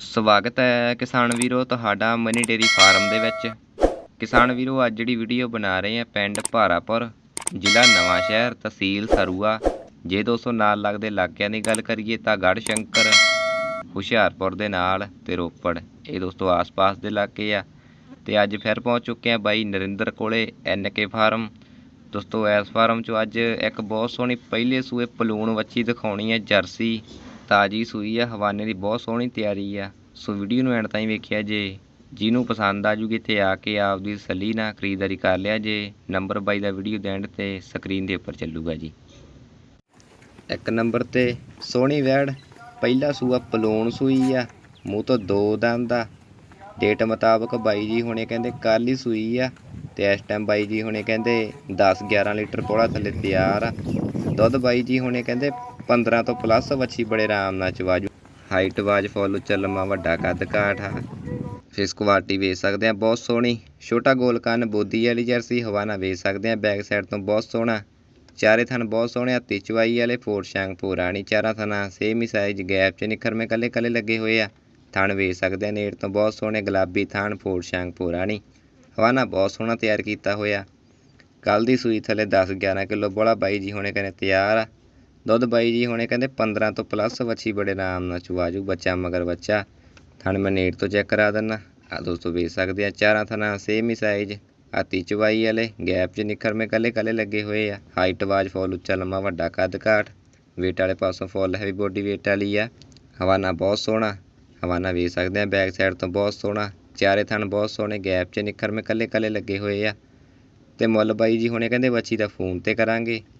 ਸਵਾਗਤ ਹੈ ਕਿਸਾਨ ਵੀਰੋ ਤੁਹਾਡਾ ਮਨੀ ਡੇਰੀ ਫਾਰਮ ਦੇ ਵਿੱਚ। ਕਿਸਾਨ ਵੀਰੋ, ਅੱਜ ਜਿਹੜੀ ਵੀਡੀਓ ਬਣਾ ਰਹੇ ਹਾਂ ਪਿੰਡ ਭਾਰਾਪੁਰ, ਜ਼ਿਲ੍ਹਾ ਨਵਾਂ ਸ਼ਹਿਰ, ਤਹਿਸੀਲ ਸਰੂਆ। ਜੇ ਦੋਸਤੋ ਨਾਲ ਲੱਗਦੇ ਇਲਾਕਿਆਂ ਦੀ ਗੱਲ ਕਰੀਏ ਤਾਂ ਗੜ੍ਹ ਸ਼ੰਕਰ ਹੁਸ਼ਿਆਰਪੁਰ ਦੇ ਨਾਲ ਤੇ ਰੋਪੜ। ਇਹ ਦੋਸਤੋ ਆਸ-ਪਾਸ ਦੇ ਇਲਾਕੇ ਆ। ਤੇ ਅੱਜ ਫਿਰ ਪਹੁੰਚ ਚੁੱਕੇ ਆ ਬਾਈ ਨਰਿੰਦਰ ਕੋਲੇ ਐਨਕੇ ਫਾਰਮ ਦੋਸਤੋ, ਇਸ ਫਾਰਮ 'ਚੋਂ ਅੱਜ ਇੱਕ ਬਹੁਤ ਸੋਹਣੀ ਪਹਿਲੇ ਸੂਏ ਪਲੂਣ ਵੱਛੀ ਦਿਖਾਉਣੀ ਹੈ, ਜਰਸੀ। ਤਾਜੀ ਸੂਈ ਆ, ਹਵਾਨੇ ਦੀ ਬਹੁਤ ਸੋਹਣੀ ਤਿਆਰੀ ਆ। ਸੋ ਵੀਡੀਓ ਨੂੰ ਐਂਡ ਤਾਈਂ ਵੇਖਿਆ ਜੇ। ਜਿਹਨੂੰ ਪਸੰਦ ਆ ਜੂਗੀ ਇੱਥੇ ਆ ਕੇ ਆਪਦੀ ਸੱਲੀ ਨਾਲ ਖਰੀਦਦਾਰੀ ਕਰ ਲਿਆ ਜੇ। ਨੰਬਰ ਬਾਈ ਦਾ ਵੀਡੀਓ ਦੇ ਐਂਡ ਤੇ ਸਕਰੀਨ ਦੇ ਉੱਪਰ ਚੱਲੂਗਾ ਜੀ। ਇੱਕ ਨੰਬਰ ਤੇ, ਸੋਹਣੀ ਵੈੜ। ਪਹਿਲਾ ਸੂਆ ਪਲੂਣ ਸੂਈ ਆ। ਮੂੰਹ ਤੋਂ ਦੋ ਦੰਦ ਆ। ਡੇਟ ਮੁਤਾਬਕ ਬਾਈ ਜੀ ਹੁਣੇ ਕਹਿੰਦੇ ਕੱਲ੍ਹ ਹੀ ਸੂਈ ਆ। ਤੇ ਇਸ ਟਾਈਮ ਬਾਈ ਜੀ ਹੁਣੇ ਕਹਿੰਦੇ 10 11 ਲੀਟਰ ਪੋਲਾ ਥੱਲੇ ਤਿਆਰ ਆ। ਦੁੱਧ ਬਾਈ ਜੀ ਹੁਣੇ ਕਹਿੰਦੇ 15 ਤੋਂ ਪਲੱਸ ਵੱਛੀ ਬੜੇ ਆਰਾਮ ਨਾਲ ਚਵਾਜੂ ਹਾਈਟ ਵਾਜ ਫੁੱਲ ਚੱਲਮਾ ਵੱਡਾ ਕੱਦ ਕਾਠ ਆ। ਫੇਸ ਕੁਆਲਿਟੀ ਵੇਚ ਸਕਦੇ ਆ, ਬਹੁਤ ਸੋਹਣੀ। ਛੋਟਾ ਗੋਲ ਕੰਨ ਬੋਦੀ ਵਾਲੀ ਜਰਸੀ ਹਵਾਨਾ ਵੇਚ ਸਕਦੇ ਆ ਬੈਕ ਸਾਈਡ ਤੋਂ ਬਹੁਤ ਸੋਹਣਾ। ਚਾਰੇ ਥਣ ਬਹੁਤ ਸੋਹਣੇ ਹੱਤੀ ਚਵਾਈ ਵਾਲੇ ਫੋਰ ਸ਼ਾਂਗ ਪੂਰਾਣੀ ਚਾਰਾਂ ਥਣਾ ਸੇਮ ਹੀ ਸਾਈਜ਼ ਗੈਪ ਚ ਨਿਖਰਮੇ ਕੱਲੇ ਕੱਲੇ ਲੱਗੇ ਹੋਏ ਆ। ਥਣ ਵੇਚ ਸਕਦੇ ਆ, ਨੇੜ ਤੋਂ ਬਹੁਤ ਸੋਹਣੇ, ਗੁਲਾਬੀ ਥਣ ਫੋਰ ਸ਼ਾਂਗ ਪੂਰਾਣੀ ਹਵਾਨਾ ਬਹੁਤ ਸੋਹਣਾ ਤਿਆਰ ਕੀਤਾ ਹੋਇਆ। ਕੱਲ ਦੀ ਸੂਈ ਥੱਲੇ 10 11 ਕਿਲੋ ਬੋਲਾ ਬਾਈ ਜੀ ਹੋਣੇ ਕਹਿੰਦੇ ਤਿਆਰ ਆ। ਦੁੱਧ ਬਾਈ ਜੀ ਹੁਣੇ ਕਹਿੰਦੇ 15 ਤੋਂ ਪਲੱਸ ਵੱਛੀ ਬੜੇ ਆਰਾਮ ਨਾਲ ਚਵਾਜੂ ਬੱਚਾ ਮਗਰ ਬੱਚਾ। ਥਣ ਮੈਂ ਨੇੜ ਤੋਂ ਚੈੱਕ ਕਰਾ ਦਿੰਨਾ। ਆ ਦੋਸਤੋ ਵੇਚ ਸਕਦੇ ਆ, ਚਾਰਾਂ ਥਣਾ ਸੇਮ ਹੀ ਸਾਈਜ਼ ਆਤੀ ਚਵਾਈ ਵਾਲੇ ਗੈਪ 'ਚ ਨਿਖਰ ਨਿਖਰਮੇ ਕੱਲੇ ਕੱਲੇ ਲੱਗੇ ਹੋਏ ਆ। ਹਾਈਟ ਵਾਜ ਫੁੱਲ, ਉੱਚਾ ਲੰਮਾ, ਵੱਡਾ ਕੱਦ ਘਾਟ। ਵੇਟ ਵਾਲੇ ਪਾਸੋਂ ਫੁੱਲ ਹੈਵੀ ਬੋਡੀ ਵੇਟ ਵਾਲੀ ਆ। ਹਵਾਨਾ ਬਹੁਤ ਸੋਹਣਾ। ਹਵਾਨਾ ਵੇਚ ਸਕਦੇ ਆ ਬੈਕ ਸਾਈਡ ਤੋਂ ਬਹੁਤ ਸੋਹਣਾ। ਚਾਰੇ ਥਣ ਬਹੁਤ ਸੋਹਣੇ ਗੈਪ 'ਚ ਨਿਖਰ ਨਿਖਰਮੇ ਕੱਲੇ ਕੱਲੇ ਲੱਗੇ ਹੋਏ ਆ। ਤੇ ਮੁੱਲ ਬਾਈ ਜੀ ਹੁਣੇ ਕਹਿੰਦੇ ਬੱਚੀ ਦਾ ਫੋਨ ਤੇ ਕਰਾਂਗੇ।